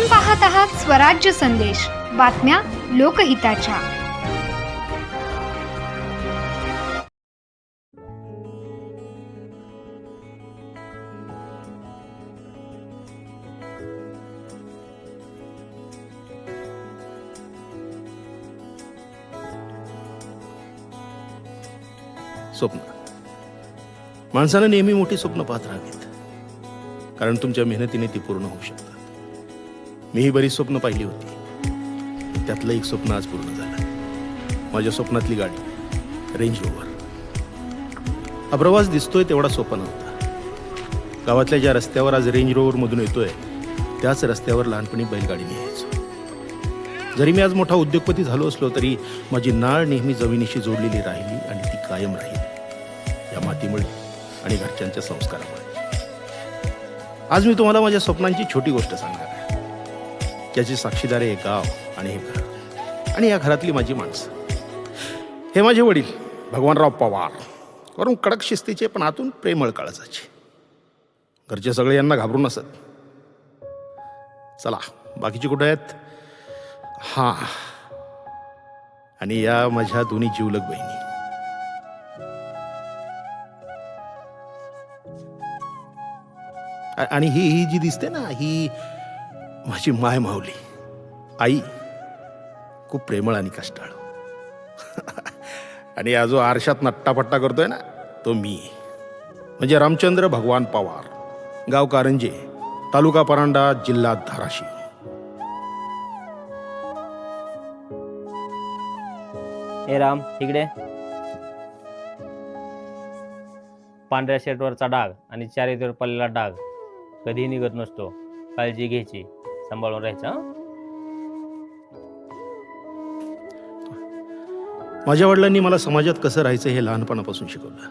आपण पाहत आहात स्वराज्य संदेश. बातम्या लोकहिताच्या. स्वप्न. माणसानं नेहमी मोठी स्वप्न पाहत राहावीत. कारण तुमच्या मेहनतीने ती पूर्ण होऊ शकतात. मीही बरीच स्वप्न पाहिली होती. त्यातलं एक स्वप्न आज पूर्ण झालं. माझ्या स्वप्नातली गाडी रेंज रोवर हा प्रवास दिसतोय तेवढा सोपा नव्हता. गावातल्या ज्या रस्त्यावर आज रेंज रोवरमधून येतोय त्याच रस्त्यावर लहानपणी बैलगाडीने यायचो जरी मी आज मोठा उद्योगपती झालो असलो तरी माझी नाळ नेहमी जमिनीशी जोडलेली राहिली आणि ती कायम राहील. या मातीमुळे आणि घरच्यांच्या संस्कारामुळे. आज मी तुम्हाला माझ्या स्वप्नांची छोटी गोष्ट सांगणार. याची साक्षीदार आहे हे गाव आणि हे घर. आणि या घरातली माझी माणसं. हे माझे वडील भगवानराव पवार. वरून कडक शिस्तीचे पण आतून प्रेमळ काळजाचे घरचे सगळे यांना घाबरून असत. चला बाकीचे कुठे आहेत? हा. आणि या माझ्या दोन्ही जीवलग बहिणी. आणि ही ही जी दिसते ना ही माझी माय माऊली. आई खूप प्रेमळ आणि कष्टाळ. आणि हा जो आरशात नट्टापट्टा करतोय ना तो मी. म्हणजे रामचंद्र भगवान पवार गाव कारंजे तालुका परांडा जिल्हा धाराशिव. हे राम इकडे. पांढऱ्या शर्टवरचा डाग आणि चारीवर पडलेला डाग. कधीही निघत नसतो. काळजी घ्यायची. सांभाळून राहायचं माझ्या वडिलांनी मला समाजात कसं राहायचं हे लहानपणापासून शिकवलं.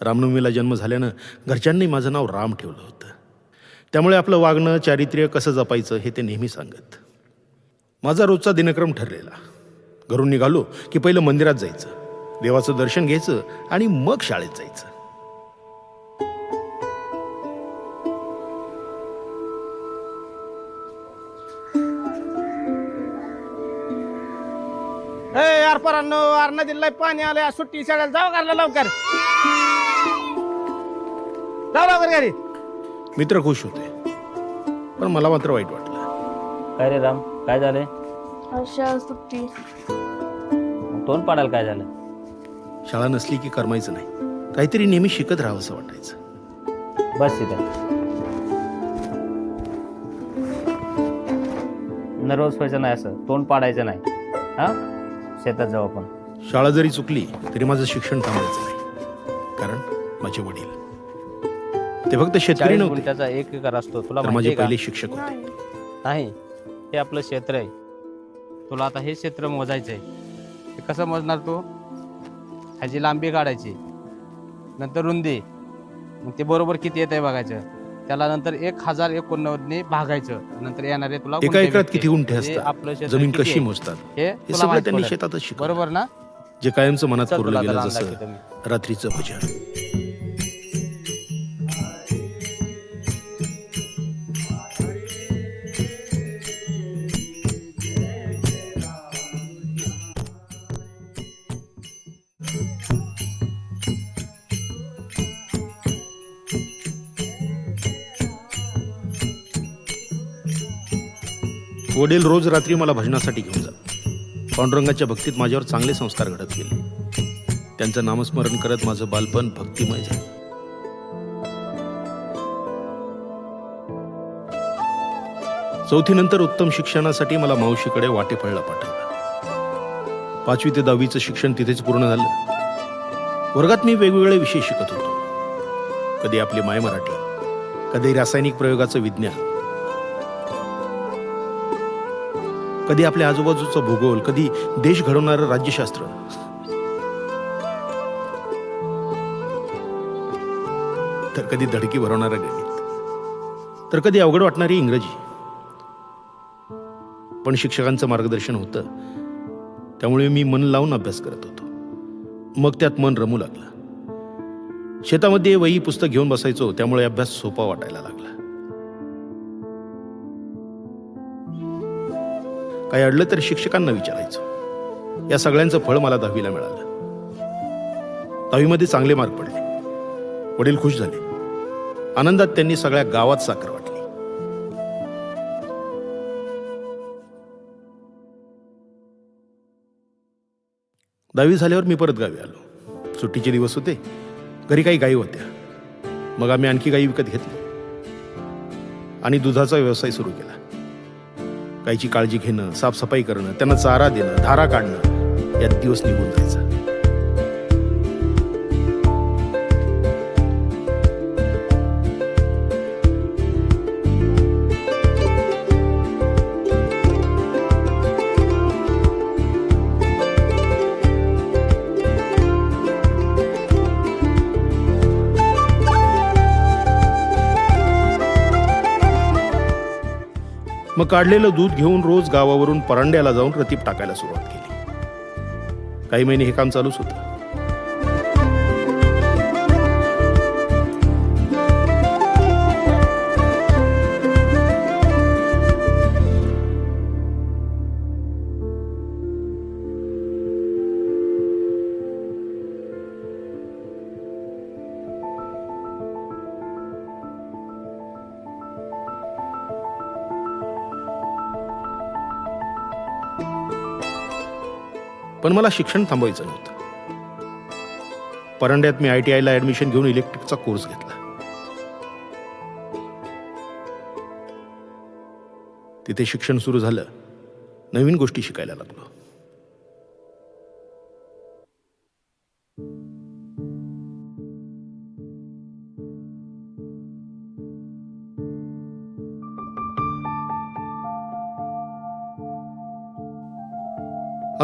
रामनवमीला जन्म झाल्यानं घरच्यांनी माझं नाव राम ठेवलं होतं. त्यामुळे आपलं वागणं चारित्र्य कसं जपायचं हे ते नेहमी सांगत. माझा रोजचा दिनक्रम ठरलेला. घरून निघालो की पहिलं मंदिरात जायचं. देवाचं दर्शन घ्यायचं आणि मग शाळेत जायचं. परांनो यार नदीला पाणी आलंय सुट्टी शाळेला जाऊ करला लवकर. जाऊ लवकर घरी. मित्र खुश होते पण मला मात्र वाईट वाटलं. काय रे राम काय झालंय? अशा सुट्टी. तोंड पाडायला काय झालं? शाळा नसली की करमायचं नाही. काहीतरी नेहमी शिकत राहावं असं वाटायचं. बस तिथे नर्वस व्हायचं नाही असं. तोंड पाडायचं नाही. हा? शेतात जाऊ आपण. शाळा जरी चुकली तरी माझं शिक्षण थांबायचं नाही. कारण माझे वडील. ते फक्त शेतकरी चाळीस नव्हते गुंठ्याचा एक एकर असतो. तुला तर माहिती माझे आहे का? पहिले शिक्षक होते. नाही. नाही. हे आपलं क्षेत्र आहे. तुला आता हे क्षेत्र मोजायचं आहे. हे कसं मोजणार तू? ह्याची लांबी काढायची. नंतर रुंदी. मग ते बरोबर किती येत आहे बघायचं? त्याला नंतर एक हजार एकोणनव्वदने भागायचं नंतर येणारे तुला एका एकरात. किती गुंठे हे असतात आपलं क्षेत्र जमीन किती कशी आहे? मोजतात हे हे तुला सगळं माहीत त्यांनी पडेल. शेतातच शिकवलं बरोबर ना जे कायमचं मनात चल कोरलं तुला गेलं आता जसं. रात्रीचं भजन वडील रोज रात्री मला भजनासाठी घेऊन जात. पांडुरंगाच्या भक्तीत माझ्यावर चांगले संस्कार घडत गेले. त्यांचं नामस्मरण करत माझं बालपण भक्तिमय झालं. चौथीनंतर उत्तम शिक्षणासाठी मला मावशीकडे वाटेफळला पाठवलं. पाचवी ते दहावीचं शिक्षण तिथेच पूर्ण झालं. वर्गात मी वेगवेगळे विषय शिकत होतो. कधी आपली माय मराठी कधी रासायनिक प्रयोगाचं विज्ञान कधी आपल्या आजूबाजूचा भूगोल कधी देश घडवणारं राज्यशास्त्र. तर कधी धडकी भरवणारं गणित. तर कधी अवघड वाटणारी इंग्रजी. पण शिक्षकांचं मार्गदर्शन होतं. त्यामुळे मी मन लावून अभ्यास करत होतो. मग त्यात मन रमू लागलं. शेतामध्ये वही पुस्तक घेऊन बसायचो त्यामुळे अभ्यास सोपा वाटायला लागला. काही अडलं तर शिक्षकांना विचारायचं. या सगळ्यांचं फळ मला दहावीला मिळालं. दहावीमध्ये चांगले मार्क पडले. वडील खुश झाले. आनंदात त्यांनी सगळ्या गावात साखर वाटली. दहावी झाल्यावर मी परत गावी आलो. सुट्टीचे दिवस होते. घरी काही गायी होत्या. मग आम्ही आणखी गायी विकत घेतली आणि दुधाचा व्यवसाय सुरू केला. गायीची काळजी घेणं साफसफाई करणं त्यांना चारा देणं धारा काढणं यात दिवस निघून जायचा. मग काढलेलं दूध घेऊन रोज गावावरून परांड्याला जाऊन रतीप टाकायला सुरुवात केली. काही महिने हे काम चालूच होतं. पण मला शिक्षण थांबवायचं नव्हतं. परंड्यात मी आय टी आयला ऍडमिशन घेऊन इलेक्ट्रिकचा कोर्स घेतला. तिथे शिक्षण सुरू झालं. नवीन गोष्टी शिकायला लागलो.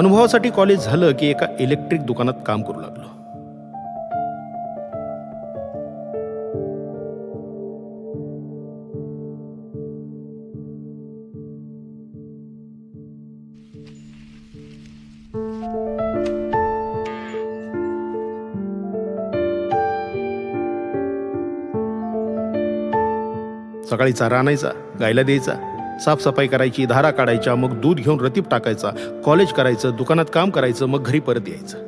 अनुभवासाठी कॉलेज झालं की एका इलेक्ट्रिक दुकानात काम करू लागलो. सकाळी चारा आणायचा गायला द्यायचा साफसफाई करायची धारा काढायच्या मग दूध घेऊन रतीप टाकायचा कॉलेज करायचं दुकानात काम करायचं मग घरी परत यायचं.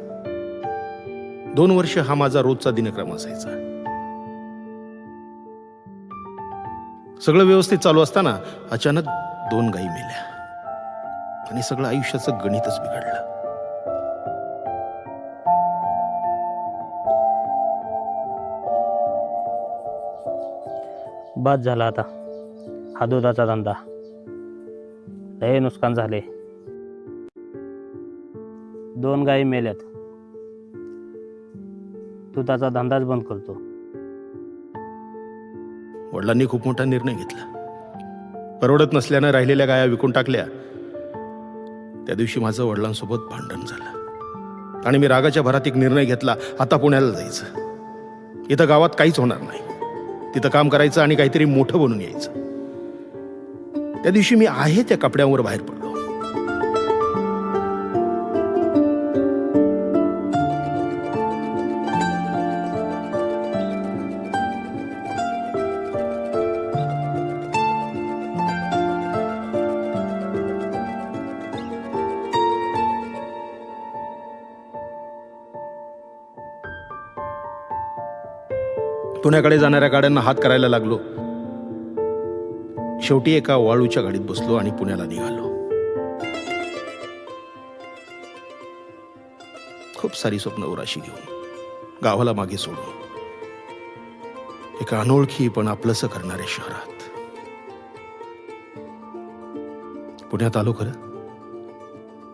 दोन वर्ष हा माझा रोजचा दिनक्रम असायचा. सगळं व्यवस्थित चालू असताना अचानक दोन गायी मेल्या. आणि सगळं आयुष्याचं गणितच बिघडलं. बाद झाला आता. हा दुधाचा धंदा. लय नुकसान झाले. दोन गायी मेल्यात. तू त्याचा धंदाच बंद करतो. वडिलांनी खूप मोठा निर्णय घेतला. परवडत नसल्यानं राहिलेल्या गाया विकून टाकल्या. त्या दिवशी माझं वडिलांसोबत भांडण झालं. आणि मी रागाच्या भरात एक निर्णय घेतला. आता पुण्याला जायचं. इथं गावात काहीच होणार नाही. तिथं काम करायचं आणि काहीतरी मोठं बनून यायचं. त्या दिवशी मी आहे त्या कपड्यांवर बाहेर पडलो. पुण्याकडे जाणाऱ्या गाड्यांना हात करायला लागलो. शेवटी एका वाळूच्या गाडीत बसलो आणि पुण्याला निघालो. खूप सारी स्वप्न उराशी घेऊन गावाला मागे सोडून. एका अनोळखी पण आपलंसं करणाऱ्या शहरात. पुण्यात आलो खरं?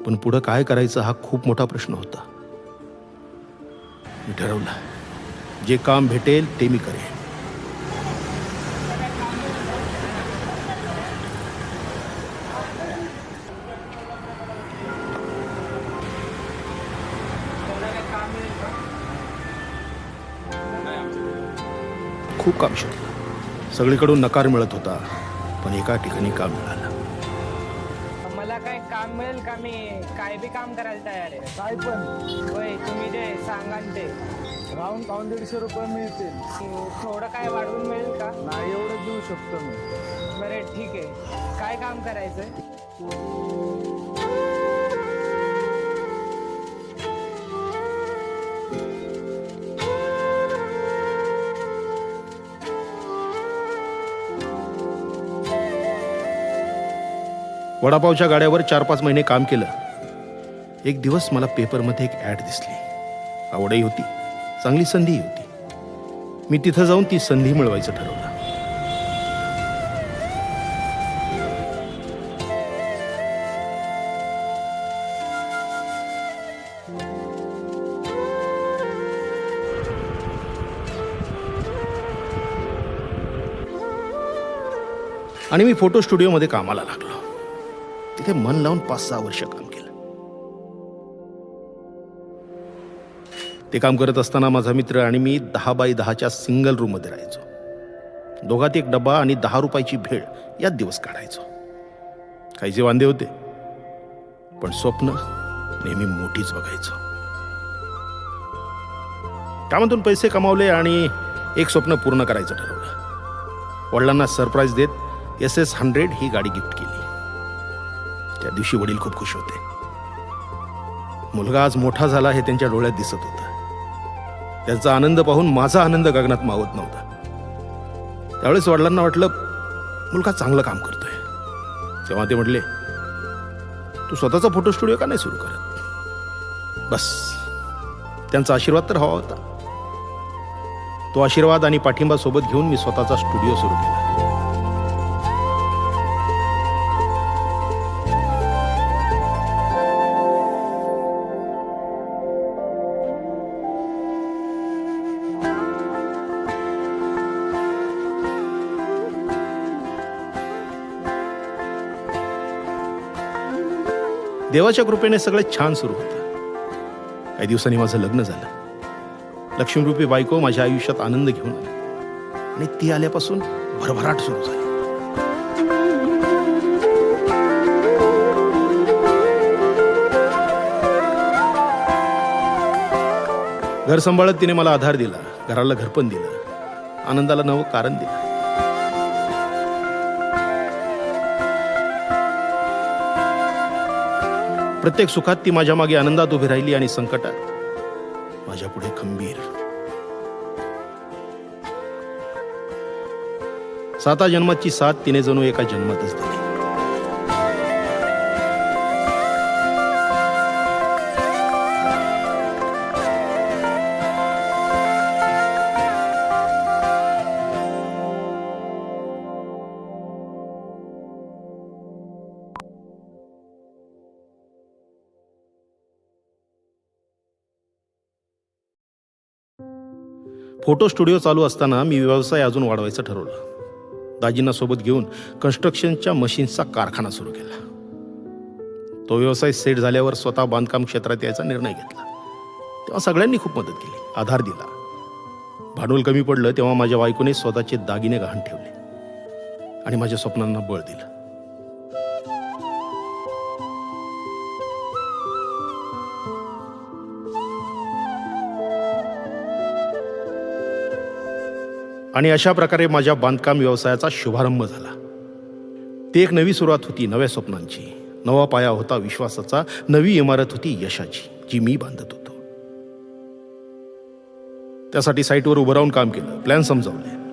पण पुढं काय करायचं हा खूप मोठा प्रश्न होता. मी ठरवलं जे काम भेटेल ते मी करेन. खूप काम शोधलं सगळीकडून नकार मिळत होता पण एका ठिकाणी काम मिळालं. मला काय काम मिळेल का मी? काय बी काम करायला तयार आहे. काय पण. होय तुम्ही जे सांगाल ते. राहून खाऊन दीडशे रुपये मिळतील. थोडं काय वाढवून मिळेल का? नाही एवढं देऊ शकतो मी. बरं ठीक आहे. काय काम करायचंय? वडापावच्या गाड्यावर चार पाच महिने काम केलं. एक दिवस मला पेपरमध्ये एक ॲड दिसली. आवडही होती. चांगली संधीही होती. मी तिथं जाऊन ती संधी मिळवायचं ठरवलं. आणि मी फोटो स्टुडिओमध्ये कामाला लागलो. तिथे मन लावून पाच सहा वर्ष काम केलं. ते काम करत असताना माझा मित्र आणि मी दहा बाय दहाच्या सिंगल रूममध्ये राहायचो. दोघात एक डब्बा आणि दहा रुपयाची भेळ यात दिवस काढायचो. काहीचे वांदे होते पण स्वप्न नेहमी मोठीच बघायचो. कामातून पैसे कमावले आणि एक स्वप्न पूर्ण करायचं ठरवलं. वडिलांना सरप्राईज देत एस एस हंड्रेड ही गाडी गिफ्ट केली त्या दिवशी वडील खूप खुश होते. मुलगा आज मोठा झाला हे त्यांच्या डोळ्यात दिसत होतं. त्यांचा आनंद पाहून माझा आनंद गगनात मावत नव्हता. त्यावेळेस वडिलांना वाटलं मुलगा चांगलं काम करतोय. तेव्हा ते म्हटले तू स्वतःचा फोटो स्टुडिओ का नाही सुरू करत? बस त्यांचा आशीर्वाद तर हवा होता. तो आशीर्वाद आणि पाठिंबा सोबत घेऊन मी स्वतःचा स्टुडिओ सुरू केला. देवाच्या कृपेने सगळं छान सुरू होतं. काही दिवसांनी माझं लग्न झालं. लक्ष्मीरूपी बायको माझ्या आयुष्यात आनंद घेऊन आली. आणि ती आल्यापासून भरभराट सुरू झाली. घर सांभाळत तिने मला आधार दिला. घराला घरपण दिलं. आनंदाला नवं कारण दिलं. प्रत्येक सुखात ती माझ्या मागे आनंदात उभी राहिली आणि संकटात माझ्या पुढे खंबीर. साता जन्माची साथ तिने जणू एका जन्मातच दिली. फोटो स्टुडिओ चालू असताना मी व्यवसाय अजून वाढवायचं ठरवलं. दाजींना सोबत घेऊन कन्स्ट्रक्शनच्या मशीन्सचा कारखाना सुरू केला. तो व्यवसाय सेट झाल्यावर स्वतः बांधकाम क्षेत्रात यायचा निर्णय घेतला. तेव्हा सगळ्यांनी खूप मदत केली आधार दिला. भांडवल कमी पडलं तेव्हा माझ्या बायकोने स्वतःचे दागिने गहाण ठेवले. आणि माझ्या स्वप्नांना बळ दिलं. आणि अशा प्रकारे माझ्या बांधकाम व्यवसायाचा शुभारंभ झाला. ती एक नवी सुरुवात होती नव्या स्वप्नांची. नवा पाया होता विश्वासाचा नवी इमारत होती यशाची जी मी बांधत होतो. त्यासाठी साईटवर उभं राहून काम केलं प्लॅन समजावले.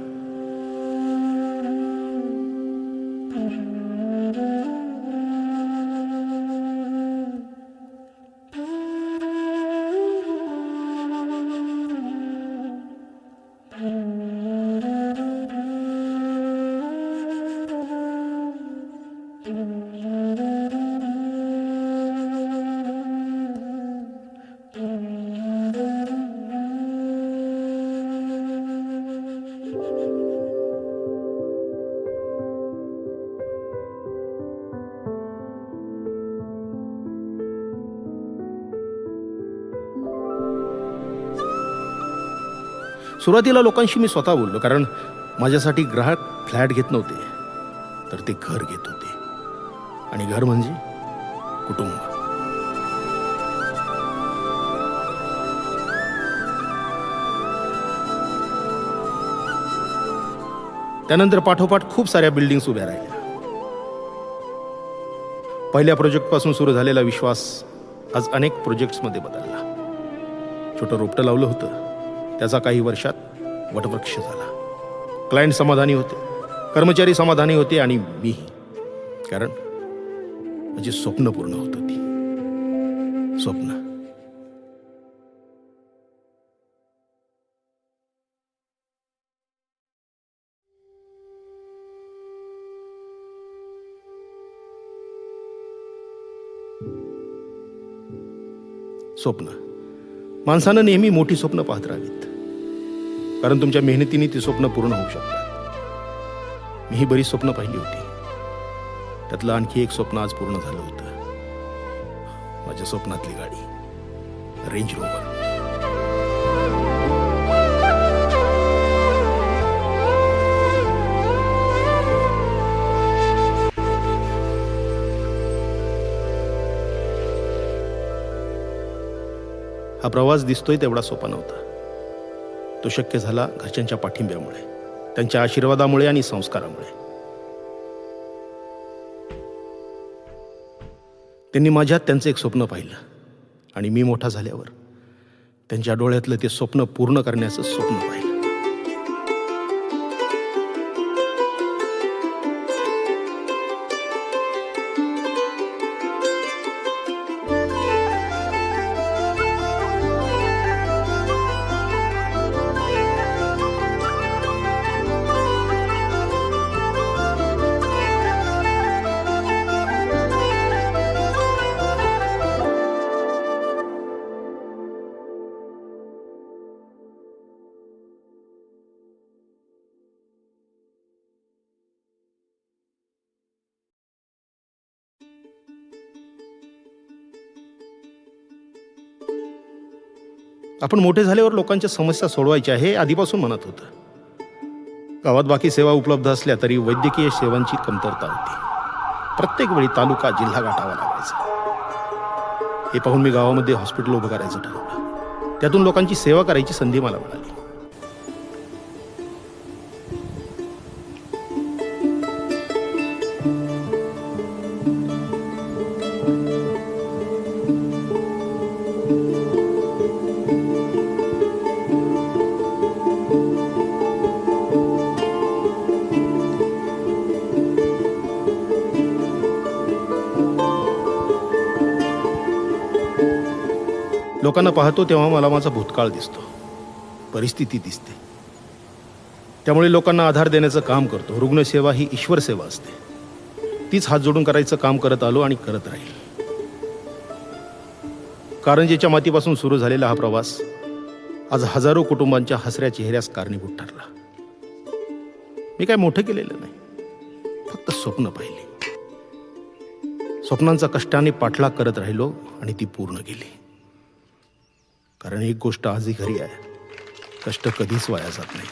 सुरुवातीला लोकांशी मी स्वतः बोललो कारण माझ्यासाठी ग्राहक फ्लॅट घेत नव्हते तर ते घर घेत होते. आणि घर म्हणजे कुटुंब. त्यानंतर पाठोपाठ खूप साऱ्या बिल्डिंग्स उभ्या राहिल्या. पहिल्या प्रोजेक्टपासून सुरू झालेला विश्वास आज अनेक प्रोजेक्ट्समध्ये बदलला. छोटं रोपटं लावलं होतं. त्याचा काही वर्षात वटवृक्ष झाला. क्लायंट समाधानी होते. कर्मचारी समाधानी होते आणि मी. कारण माझी स्वप्न पूर्ण होत होती. स्वप्न. स्वप्न. माणसानं नेहमी मोठी स्वप्न पाहत राहावीत. कारण तुमच्या मेहनतीने ती स्वप्न पूर्ण होऊ शकतात. मी ही बरीच स्वप्न पाहिली होती. त्यातलं आणखी एक स्वप्न आज पूर्ण झालं होतं. माझ्या स्वप्नातली गाडी. रेंज रोवर हा प्रवास दिसतोय तेवढा सोपा नव्हता. तो शक्य झाला घरच्यांच्या पाठिंब्यामुळे त्यांच्या आशीर्वादामुळे आणि संस्कारामुळे. त्यांनी माझ्यात त्यांचं एक स्वप्न पाहिलं आणि मी मोठा झाल्यावर त्यांच्या डोळ्यातलं ते स्वप्न पूर्ण करण्याचं स्वप्न पाहिलं. आपण मोठे झाल्यावर लोकांच्या समस्या सोडवायच्या हे आधीपासून म्हणत होतं. गावात बाकी सेवा उपलब्ध असल्या तरी वैद्यकीय सेवांची कमतरता होती. प्रत्येक वेळी तालुका जिल्हा गाठावा लागायचा. हे पाहून मी गावामध्ये हॉस्पिटल उभं करायचं ठरवलं. त्यातून लोकांची सेवा करायची संधी मला मिळाली. लोकांना पाहतो तेव्हा मला माझा भूतकाळ दिसतो. परिस्थिती दिसते. त्यामुळे लोकांना आधार देण्याचं काम करतो. रुग्णसेवा ही ईश्वर सेवा असते. तीच हात जोडून करायचं काम करत आलो आणि करत राहील. कारंजेच्या मातीपासून सुरू झालेला हा प्रवास आज हजारो कुटुंबांच्या हसऱ्या चेहऱ्यास कारणीभूत ठरला. मी काय मोठं केलेलं नाही. फक्त स्वप्न पाहिली. स्वप्नांचा कष्टाने पाठलाग करत राहिलो आणि ती पूर्ण केली. कारण एक गोष्ट आजही खरी आहे. कष्ट कधीच वाया जात नाही.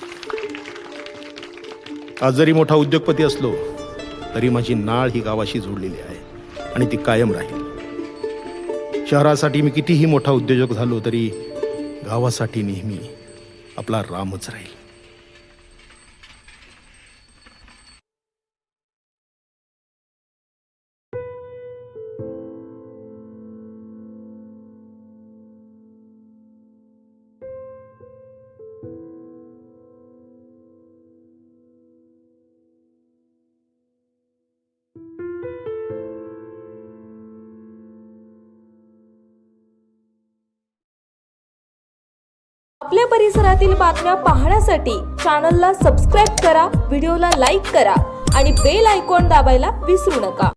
आज जरी मोठा उद्योगपती असलो तरी माझी नाळ ही गावाशी जोडलेली आहे आणि ती कायम राहील. शहरासाठी मी कितीही मोठा उद्योजक झालो तरी गावासाठी नेहमी आपला रामच राहील. भागातील बातम्या पाहण्यासाठी चॅनलला सबस्क्राईब करा व्हिडिओला लाईक करा आणि बेल आयकॉन दाबायला विसरू नका.